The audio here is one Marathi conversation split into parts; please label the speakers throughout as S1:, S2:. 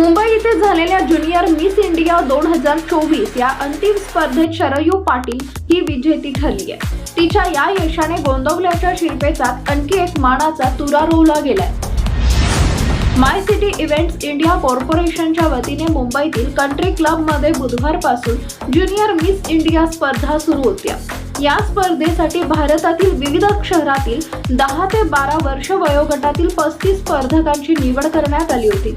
S1: येथे झालेल्या ज्युनियर मिस इंडिया दोन हजार चोवीस या अंतिम स्पर्धेत शरयू पाटील ही विजेती ठरली आहे तिच्या या यशाने गोंदवल्याच्या शिरपेचात आणखी एक मानाचा तुरा रोवला गेलाय. माय सिटी इव्हेंट्स इंडिया कॉर्पोरेशनच्या वतीने मुंबईतील कंट्री क्लबमध्ये बुधवारपासून ज्युनियर मिस इंडिया स्पर्धा सुरू होत्या. या स्पर्धेसाठी भारतातील विविध शहरातील दहा ते बारा वर्ष वयोगटातील पस्तीस स्पर्धकांची निवड करण्यात आली होती.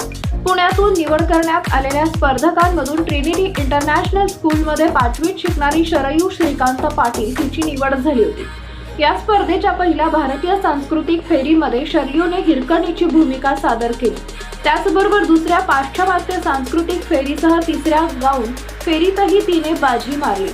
S1: पुण्यातून निवड करण्यात आलेल्या स्पर्धकांमधून ट्रिनिटी इंटरनॅशनल स्कूलमध्ये पाचवीत शिकणारी शरयू श्रीकांत पाटील हिची निवड झाली होती. या स्पर्धेच्या पहिल्या भारतीय सांस्कृतिक फेरीमध्ये शरयूने हिरकणीची भूमिका सादर केली. त्याचबरोबर दुसऱ्या पाश्चिमात्य सांस्कृतिक फेरीसह तिसऱ्या गाऊन फेरीतही तिने बाजी मारली.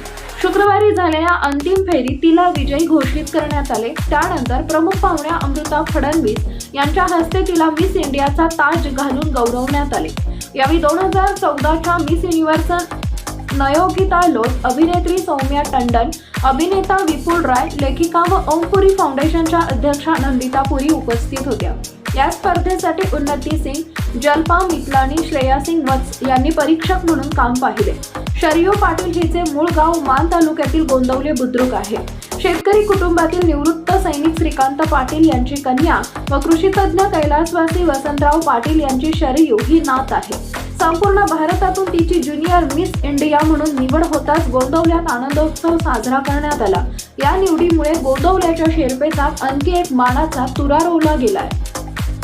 S1: शुक्रवारी झालेल्या अंतिम फेरीत तिला विजयी घोषित करण्यात आले. त्यानंतर प्रमुख पाहुण्या अमृता फडणवीस यांच्या हस्ते तिला मिस इंडियाचा ताज घालून गौरवण्यात आले. यावेळी दोन हजार चौदाच्या मिस युनिव्हर्सल नयोगिता लोट अभिनेत्री सौम्या टंडन अभिनेता विपुल राय लेखिका व ओमपुरी फाउंडेशनच्या अध्यक्षा नंदिता पुरी उपस्थित होत्या. या स्पर्धेसाठी उन्नती सिंग जल्पा मितलानी श्रेया सिंग वत्स यांनी परीक्षक म्हणून काम पाहिले. शरियो पाटील हिचे मूळ गाव मान तालुक्यातील गोंदवले बुद्रुक आहे. शेतकरी कुटुंबातील निवृत्त सैनिक श्रीकांत पाटील यांची कन्या व कृषीतज्ञ कैलासवासी वसंतराव पाटील यांची शरयू ही नात आहे. संपूर्ण भारतातून तिची ज्युनियर मिस इंडिया म्हणून निवड होताच गोंदवल्यात आनंदोत्सव साजरा करण्यात आला. या निवडीमुळे गोंदवल्याच्या शेरपेचा आणखी एक मानाचा तुरा रोवला गेलाय.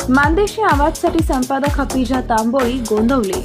S1: मानदेशी आवाजसाठी संपादक हफिजा तांबोळी गोंधवले